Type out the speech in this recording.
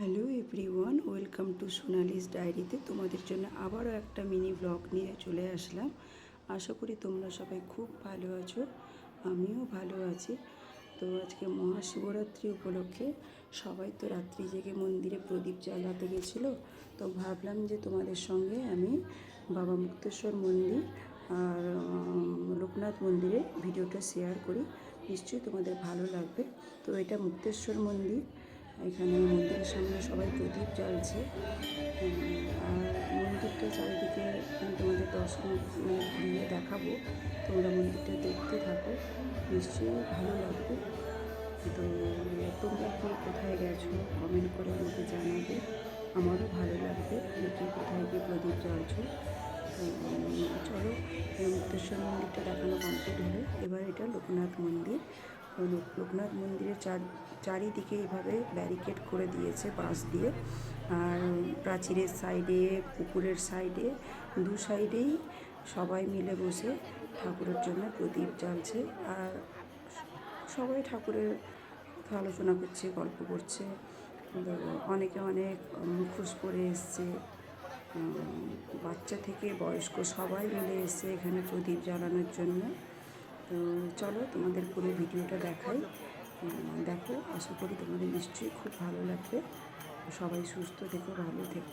Hello everyone welcome to Sonali's ডায়েরিতে তোমাদের জন্য আবারও একটা মিনি ব্লগ নিয়ে চলে আসলাম। আশা করি তোমরা সবাই খুব ভালো আছো, আমিও ভালো আছি। তো আজকে মহাশিবরাত্রি উপলক্ষে সবাই তো রাত্রি জেগে মন্দিরে প্রদীপ জ্বালাতে গেছিল, তো ভাবলাম যে তোমাদের সঙ্গে আমি বাবা মুক্তেশ্বর মন্দির আর লোকনাথ মন্দিরে ভিডিওটা শেয়ার করি। নিশ্চয়ই তোমাদের ভালো লাগবে। তো এটা মুক্তেশ্বর মন্দির। এখানে মন্দিরের সামনে সবাই প্রদীপ জ্বালছে। আর মন্দিরটা চারিদিকে তোমাদের দর্শন মানে ঘুরিয়ে দেখাবো। তোমরা মন্দিরটা দেখতে থাকো। নিশ্চয়ই ভালো লাগবে। তো, তোমরা কে কোথায় গেছো কমেন্ট করে আমাকে জানাবে। আমারও ভালো লাগবে কে কোথায় গিয়ে প্রদীপ জ্বালছো। চলো, এই মন্দিরটা দেখানো কমপ্লিট হলো। এবার এটা লোকনাথ মন্দির। লোকনাথ মন্দিরের চার চারিদিকে এভাবে ব্যারিকেড করে দিয়েছে বাঁশ দিয়ে। আর প্রাচীরের সাইডে পুকুরের সাইডে দু সাইডেই সবাই মিলে বসে ঠাকুরের জন্য প্রদীপ জ্বালছে। আর সবাই ঠাকুরের কথা আলোচনা করছে, গল্প করছে। অনেকে অনেক মুখোশ পরে এসছে। বাচ্চা থেকে বয়স্ক সবাই মিলে এসছে এখানে প্রদীপ জ্বালানোর জন্য তো চলো তোমাদের পুরো ভিডিওটা দেখাই। দেখো, আশা করি তোমাদের নিশ্চয়ই খুব ভালো লাগবে। সবাই সুস্থ থেকো, ভালো থেকো।